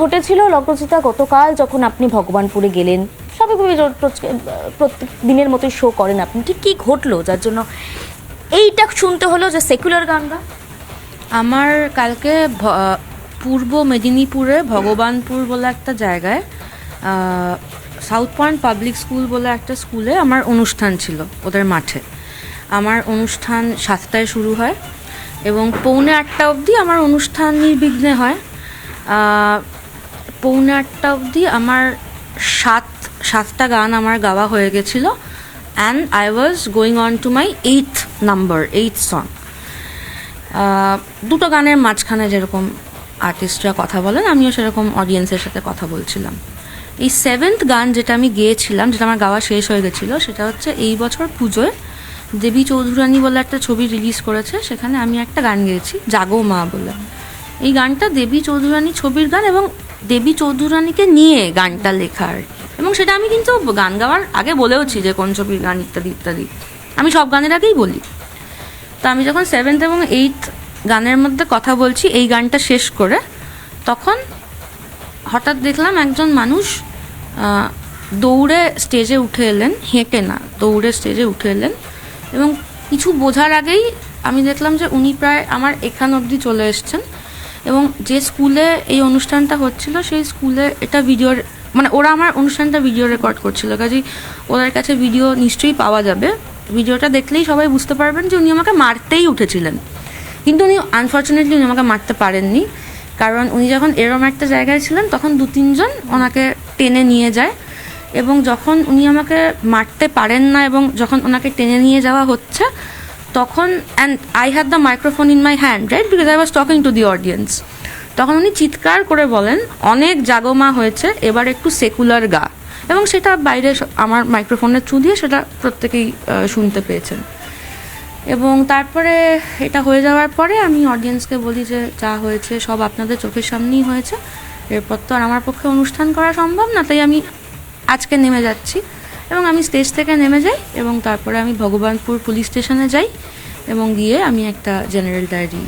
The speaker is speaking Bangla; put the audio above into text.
ঘটেছিল লগ্নচিতা গতকাল যখন আপনি ভগবানপুরে গেলেন। স্বাভাবিকভাবে প্রত্যেক দিনের মতোই শো করেন আপনি। ঠিক কী ঘটলো? যার জন্য এইটা শুনতে হলো যে সেকুলার গানটা আমার কালকে পূর্ব মেদিনীপুরে ভগবানপুর বলে একটা জায়গায় সাউথ পয়েন্ট পাবলিক স্কুল বলে একটা স্কুলে আমার অনুষ্ঠান ছিল ওদের মাঠে। আমার অনুষ্ঠান সাতটায় শুরু হয় এবং পৌনে আটটা অবধি আমার অনুষ্ঠান নির্বিঘ্নে হয়। পৌনে আটটা অবধি আমার সাত, সাতটা গান আমার গাওয়া হয়ে গেছিল and I was going on to my eighth number eighth song দুটো গানের মাঝখানে যেরকম আর্টিস্টরা কথা বলেন, আমিও সেরকম অডিয়েন্সের সাথে কথা বলছিলাম। এই সেভেন্থ গান যেটা আমি গেয়েছিলাম, যেটা আমার গাওয়া শেষ হয়ে গেছিল, সেটা হচ্ছে এই বছর পুজোয় দেবী চৌধুরানী বলে একটা ছবি রিলিজ করেছে, সেখানে আমি একটা গান গেয়েছি, জাগো মা বলে। এই গানটা দেবী চৌধুরানী ছবির গান এবং দেবী চৌধুরানীকে নিয়ে গানটা লেখার। এবং সেটা আমি কিন্তু গান গাওয়ার আগে বলেওছি যে কোন ছবির গান, ইত্যাদি ইত্যাদি। আমি সব গানের আগেই বলি। তো আমি যখন সেভেন্থ এবং এইথ গানের মধ্যে কথা বলছি, এই গানটা শেষ করে তখন হঠাৎ দেখলাম একজন মানুষ দৌড়ে স্টেজে উঠে এলেন, হেঁটে না, দৌড়ে স্টেজে উঠে এলেন। এবং কিছু বোঝার আগেই আমি দেখলাম যে উনি প্রায় আমার এখান অবধি চলে এসছেন। এবং যে স্কুলে এই অনুষ্ঠানটা হচ্ছিল, সেই স্কুলে এটা ভিডিও মানে ওরা আমার অনুষ্ঠানটা ভিডিও রেকর্ড করছিল। কাজেই ওদের কাছে ভিডিও নিশ্চয়ই পাওয়া যাবে। ভিডিওটা দেখলেই সবাই বুঝতে পারবেন যে উনি আমাকে মারতেই উঠেছিলেন। কিন্তু উনি আনফর্চুনেটলি উনি আমাকে মারতে পারেননি। কারণ উনি যখন এরম একটা জায়গায় ছিলেন, তখন দু তিনজন ওনাকে টেনে নিয়ে যায় এবং যখন উনি আমাকে মারতে পারেন না এবং যখন ওনাকে টেনে নিয়ে যাওয়া হচ্ছে তখন and I had the microphone in my hand right because I was talking to the audience তখন উনি চিৎকার করে বলেন, অনেক জাগমা হয়েছে, এবার একটু সেকুলার গা। এবং সেটা বাইরে আমার মাইক্রোফোনের থ্রু দিয়ে সেটা প্রত্যেকেই শুনতে পেয়েছেন। এবং তারপরে এটা হয়ে যাওয়ার পরে আমি অডিয়েন্সকে বলি যে, যা হয়েছে, সব আপনাদের চোখের সামনেই হয়েছে। এরপর তো আর আমার পক্ষে অনুষ্ঠান করা সম্ভব না, তাই আমি আজকে নেমে যাচ্ছি। এবং আমি স্টেজ থেকে নেমে যাই এবং তারপরে আমি ভগবানপুর পুলিশ স্টেশনে যাই এবং গিয়ে আমি একটা জেনারেল ডায়েরি